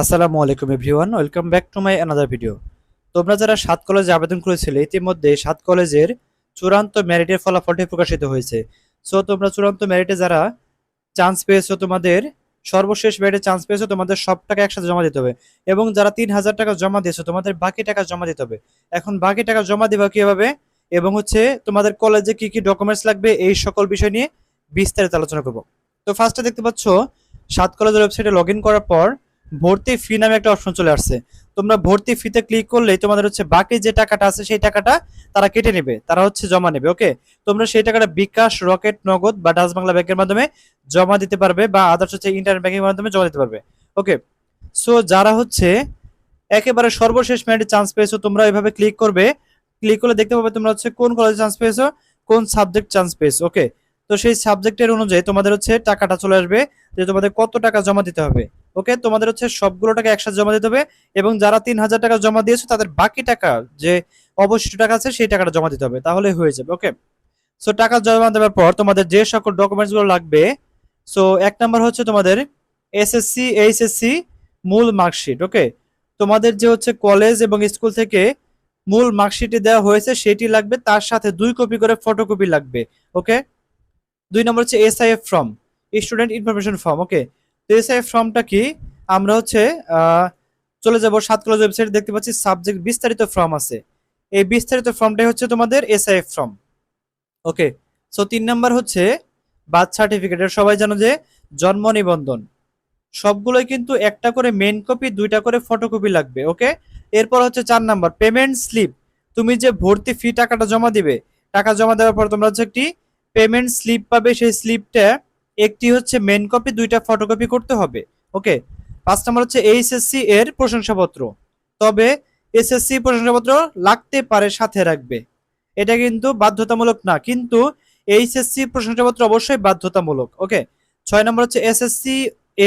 আসসালামু আলাইকুম everyone, welcome back to my another video. তোমরা যারা সাত কলেজে আবেদন করেছিলে, ইতিমধ্যে সাত কলেজের চূড়ান্ত মেরিটের ফলাফলটি প্রকাশিত হয়েছে। সো তোমরা চূড়ান্ত মেরিটে যারা চান্স পেয়েছ, তোমাদের সর্বশেষ মেরিটে চান্স পেয়েছ, তোমাদের সব টাকা একসাথে জমা দিতে হবে। এবং যারা তিন হাজার টাকা জমা দিয়েছ, তোমাদের বাকি টাকা জমা দিতে হবে। এখন বাকি টাকা জমা দিবা কীভাবে? এবং হচ্ছে তোমাদের কলেজে কি কি ডকুমেন্টস লাগবে, এই সকল বিষয় নিয়ে বিস্তারিত আলোচনা করব। তো ফার্স্টে দেখতে পাচ্ছ, সাত কলেজের ওয়েবসাইটে লগ করার পর ভর্তি ফি নামে একটা অপশন চলে আসছে। তোমরা ভর্তি ফিতে ক্লিক করলেই তোমাদের হচ্ছে বাকি যে টাকাটা আছে সেই টাকাটা তারা কেটে নেবে, তারা হচ্ছে জমা নেবে ওকে তোমরা সেই টাকাটা বিকাশ, রকেট, নগদ বা ডাচ বাংলা ব্যাংকের মাধ্যমে জমা দিতে পারবে বা আদার্স হচ্ছে ইন্টারনেট ব্যাংকের মাধ্যমে জমা দিতে পারবে ওকে সো যারা হচ্ছে একেবারে সর্বশেষ মিনিটে চান্স পেয়েছ, তোমরা এভাবে ক্লিক করবে। ক্লিক করলে দেখতে পাবে তোমরা হচ্ছে কোন কলেজে চান্স পেয়েছ, কোন সাবজেক্ট চান্স পেয়েছ ওকে তো সেই সাবজেক্টের অনুযায়ী তোমাদের হচ্ছে টাকাটা চলে আসবে যে তোমাদের কত টাকা জমা দিতে হবে। ওকে? তোমাদের হচ্ছে সবগুলো টাকা একসাথে জমা দিতে হবে এবং যারা তিন হাজার টাকা জমা দিয়েছ, তাদের বাকি টাকা যে অবশিষ্ট টাকা আছে, সেই টাকাটা জমা দিতে হবে। তাহলে হয়ে যাবে, ওকে? সো টাকা জমা দেওয়ার পর তোমাদের যে সকল ডকুমেন্টসগুলো লাগবে সো এক নাম্বার হচ্ছে তোমাদের এসএসসি এইচএসসি মূল মার্কশিট ওকে? তোমাদের যে হচ্ছে কলেজ এবং স্কুল থেকে মূল মার্কশিটটি দেওয়া হয়েছে, সেটি লাগবে, তার সাথে দুই কপি করে ফটোকপি লাগবে, ওকে? দুই নম্বর হচ্ছে SIF form student information form okay? তো এসআইএফ ফর্মটা কি? আমরা হচ্ছে চলে যাব সাত কলেজ ওয়েবসাইট দেখতে পাচ্ছি সাবজেক্ট বিস্তারিত ফর্ম আছে। এই বিস্তারিত ফর্মটাই হচ্ছে তোমাদের এসআইএফ ফর্ম ওকে সো তিন নাম্বার হচ্ছে বার্থ সার্টিফিকেট সবাই জানো যে জন্ম নিবন্ধন। সবগুলোই কিন্তু একটা করে মেন কপি দুইটা করে ফটোকপি লাগবে, ওকে? এরপর হচ্ছে চার নাম্বার পেমেন্ট স্লিপ তুমি যে ভর্তি ফি টাকাটা জমা দিবে, টাকা জমা দেওয়ার পর তোমরা হচ্ছে একটি পেমেন্ট স্লিপ পাবে। সেই স্লিপটা একটি হচ্ছে মেন কপি দুইটা ফটোকপি করতে হবে। ওকে পাঁচ নম্বর হচ্ছে এইচএসসি এর প্রশংসাপত্র। তবে এসএসসি প্রশংসাপত্র লাগতে পারে, সাথে রাখবে। এটা কিন্তু বাধ্যতামূলক না, কিন্তু এইচএসসি প্রশংসাপত্র অবশ্যই বাধ্যতামূলক। ওকে ছয় নম্বর হচ্ছে এসএসসি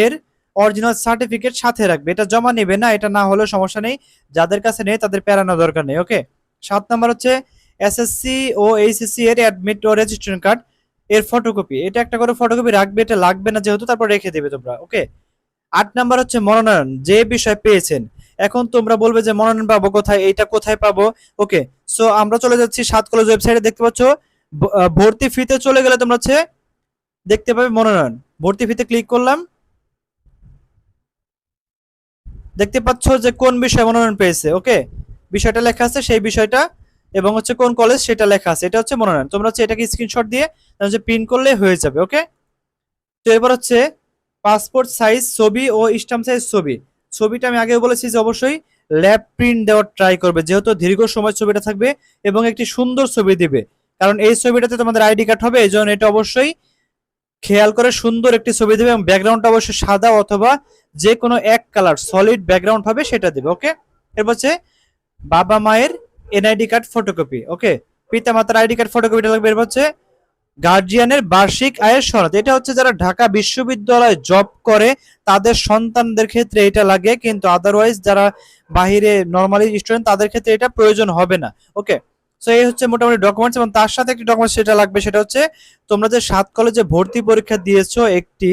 এর অরিজিনাল সার্টিফিকেট সাথে রাখবে। এটা জমা নেবে না, এটা না হলেও সমস্যা নেই। যাদের কাছে নেই, তাদের প্যারানো দরকার নেই। ওকে সাত নম্বর হচ্ছে এসএসসি ও এইচএসসি এর অ্যাডমিট ও রেজিস্ট্রেশন কার্ড এর ফটোকপি এটা একটা করে ফটোকপি রাখবে, এটা লাগবে না যেহেতু, তারপর রেখে দেবে তোমরা ওকে আট নাম্বার হচ্ছে মনোনয়ন, যে বিষয় পেয়েছেন। এখন তোমরা বলবে যে মনোনয়ন পাবো কোথায়, এইটা কোথায় পাবো ওকে সো আমরা চলে যাচ্ছি সাত কলেজ ওয়েবসাইটে দেখতে পাচ্ছ? ভর্তি ফিতে চলে গেলে তোমরা হচ্ছে দেখতে পাবে মনোনয়ন। ভর্তি ফিতে ক্লিক করলাম। দেখতে পাচ্ছ যে কোন বিষয়ে মনোনয়ন পেয়েছে ওকে বিষয়টা লেখা আছে, সেই বিষয়টা এবং হচ্ছে কোন কলেজ সেটা লেখা আছে, এটা হচ্ছে মনোনয়ন। তোমরা হচ্ছে এটাকে স্ক্রিনশট দিয়ে হচ্ছে প্রিন্ট করলে হয়ে যাবে ওকে তো এবার হচ্ছে পাসপোর্ট সাইজ ছবি ও স্টাম্প সাইজ ছবি। ছবিটা আমি আগেও বলেছি যে অবশ্যই ল্যাব প্রিন্ট দেওয়ার ট্রাই করবে, যেহেতু দীর্ঘ সময় ছবিটা থাকবে এবং একটি সুন্দর ছবি দিবে। কারণ এই ছবিটাতে তোমাদের আইডি কার্ড হবে, এই জন্য এটা অবশ্যই খেয়াল করে সুন্দর একটি ছবি দেবে এবং ব্যাকগ্রাউন্ডটা অবশ্যই সাদা অথবা যে কোনো এক কালার সলিড ব্যাকগ্রাউন্ড হবে সেটা দেবে ওকে এরপর হচ্ছে বাবা মায়ের এনআইডি কার্ড ফটোকপি ওকে পিতা মাতার আইডি কার্ড ফটোকপিটা লাগবে, এরপর হচ্ছে গার্জিয়ানের বার্ষিক আয়ের সনদ। এটা হচ্ছে যারা ঢাকা বিশ্ববিদ্যালয়ে জব করে, তাদের সন্তানদের ক্ষেত্রে এটা লাগে, কিন্তু আদারওয়াইজ যারা বাহিরে নর্মালি স্টুডেন্ট তাদের ক্ষেত্রে এটা প্রয়োজন হবে না ওকে সো এই হচ্ছে মোটামুটি ডকুমেন্টস এবং তার সাথে একটি ডকুমেন্টস সেটা লাগবে, সেটা হচ্ছে তোমরা যে সাত কলেজে ভর্তি পরীক্ষা দিয়েছ, একটি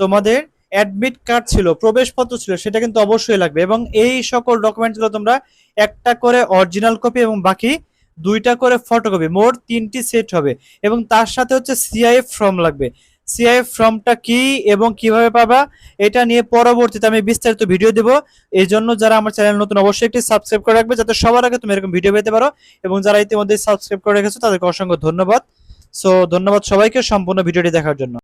তোমাদের অ্যাডমিট কার্ড ছিল, প্রবেশপত্র ছিল, সেটা কিন্তু অবশ্যই লাগবে এবং এই সকল ডকুমেন্টসগুলো তোমরা একটা করে অরিজিনাল কপি এবং বাকি দুইটা করে ফটোকপি মোট তিনটি সেট হবে এবং তার সাথে হচ্ছে সিআইএফ ফর্ম লাগবে। সিআইএফ ফর্মটা কি এবং কীভাবে পাবা, এটা নিয়ে পরবর্তীতে আমি বিস্তারিত ভিডিও দেব। এই জন্য যারা আমার চ্যানেল নতুন, অবশ্যই একটি সাবস্ক্রাইব করে রাখবে যাতে সবার আগে তুমি এরকম ভিডিও পেতে পারো এবং যারা ইতিমধ্যে সাবস্ক্রাইব করে রেখেছো, তাদেরকে অসংখ্য ধন্যবাদ। সো ধন্যবাদ সবাইকে সম্পূর্ণ ভিডিওটি দেখার জন্য।